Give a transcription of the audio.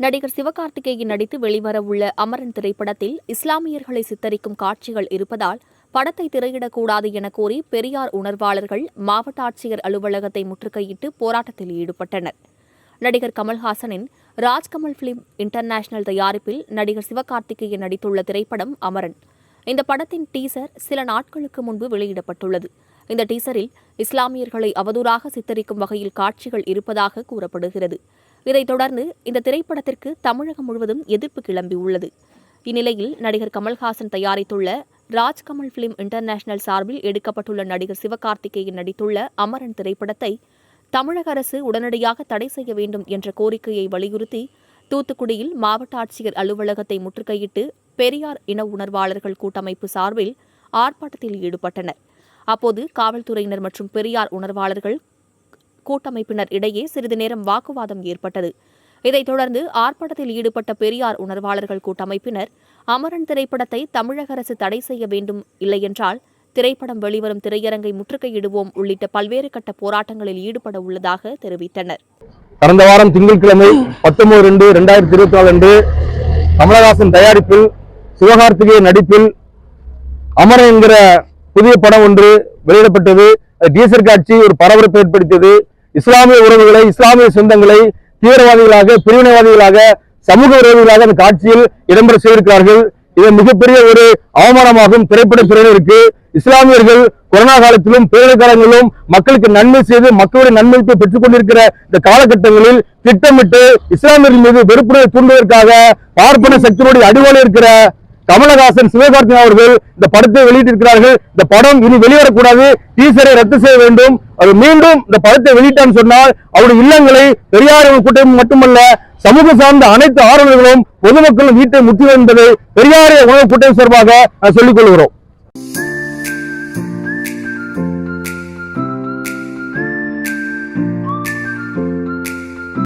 நடிகர் சிவகார்த்திகேயன் நடித்து வெளிவரவுள்ள அமரன் திரைப்படத்தில் இஸ்லாமியர்களை சித்தரிக்கும் காட்சிகள் இருப்பதால் படத்தை திரையிடக்கூடாது என கோரி பெரியார் உணர்வாளர்கள் மாவட்ட ஆட்சியர் அலுவலகத்தை முற்றுகையிட்டு போராட்டத்தில் ஈடுபட்டனர். நடிகர் கமல்ஹாசனின் ராஜ்கமல் பிலிம் இன்டர்நேஷனல் தயாரிப்பில் நடிகர் சிவகார்த்திகேயன் நடித்துள்ள திரைப்படம் அமரன். இந்த படத்தின் டீசர் சில நாட்களுக்கு முன்பு வெளியிடப்பட்டுள்ளது. இந்த டீசரில் இஸ்லாமியர்களை அவதூறாக சித்தரிக்கும் வகையில் காட்சிகள் இருப்பதாக கூறப்படுகிறது. இதைத் தொடர்ந்து இந்த திரைப்படத்திற்கு தமிழகம் முழுவதும் எதிர்ப்பு கிளம்பியுள்ளது இந்நிலையில் நடிகர் கமல்ஹாசன் தயாரித்துள்ள ராஜ்கமல் பிலிம் இன்டர்நேஷனல் சார்பில் எடுக்கப்பட்டுள்ள நடிகர் சிவகார்த்திகேயன் நடித்துள்ள அமரன் திரைப்படத்தை தமிழக அரசு உடனடியாக தடை செய்ய வேண்டும் என்ற கோரிக்கையை வலியுறுத்தி தூத்துக்குடியில் மாவட்ட ஆட்சியர் அலுவலகத்தை முற்றுகையிட்டு பெரியார் இன உணர்வாளர்கள் கூட்டமைப்பு சார்பில் ஆர்ப்பாட்டத்தில் ஈடுபட்டனர். அப்போது காவல்துறையினர் மற்றும் பெரியார் உணர்வாளர்கள் கூட்டமைப்பினர் இடையே சிறிது நேரம் வாக்குவாதம் ஏற்பட்டது. இதைத் தொடர்ந்து ஆர்ப்பாட்டத்தில் ஈடுபட்ட பெரியார் உணர்வாளர்கள் கூட்டமைப்பினர் அமரன் திரைப்படத்தை தமிழக அரசு தடை செய்ய வேண்டும் இல்லையென்றால் திரைப்படம் வெளிவரும் திரையரங்கை முற்றுகையிடுவோம் உள்ளிட்ட பல்வேறு கட்ட போராட்டங்களில் ஈடுபட உள்ளதாக தெரிவித்தனர். கடந்த வாரம் திங்கட்கிழமை பத்தொன்பது ரெண்டு ரெண்டாயிரத்தி இருபத்தி நாலு அன்று கமலஹாசன் தயாரிப்பில் சிவகார்த்திகேயன் நடிப்பில் அமரன் என்கிற புதிய படம் ஒன்று வெளியிடப்பட்டது. டீசர் காட்சி ஒரு பரபரப்பு ஏற்படுத்தியது. இஸ்லாமிய உறவுகளை இஸ்லாமிய சொந்தங்களை தீவிரவாதிகளாக பிரிவினைவாதிகளாக சமூக உறவுகளாக அந்த காட்சியில் இடம்பெற செய்திருக்கிறார்கள். இது மிகப்பெரிய ஒரு அவமானமாகும். திரைப்பட துறையினருக்கு இஸ்லாமியர்கள் கொரோனா காலத்திலும் பேரிடர் காலங்களிலும் மக்களுக்கு நன்மை செய்து மக்களுடைய நன்மையை பெற்றுக் கொண்டிருக்கிற இந்த காலகட்டங்களில் திட்டமிட்டு இஸ்லாமியர்கள் மீது வெறுப்புணர்வை தூண்டுவதற்காக பார்ப்பன சக்தியுடைய அடிவாளி இருக்கிற கமலஹாசன் சிவகார்த்திகேயன் அவர்கள் இந்த படத்தை வெளியிட்டிருக்கிறார்கள். இந்த படம் இனி வெளிவரக்கூடாது. டீசரை ரத்து செய்ய வேண்டும். அவர் மீண்டும் இந்த படத்தை வெளியிட்டான்னு சொன்னால் அவருடைய இல்லங்களை பெரியார் கூட்டம் மட்டுமல்ல சமூக சார்ந்த அனைத்து ஆர்வலர்களும் பொதுமக்களும் வீட்டை முற்றி வந்ததை பெரியாரிய உணவு கூட்டம் சார்பாக சொல்லிக் கொள்கிறோம்.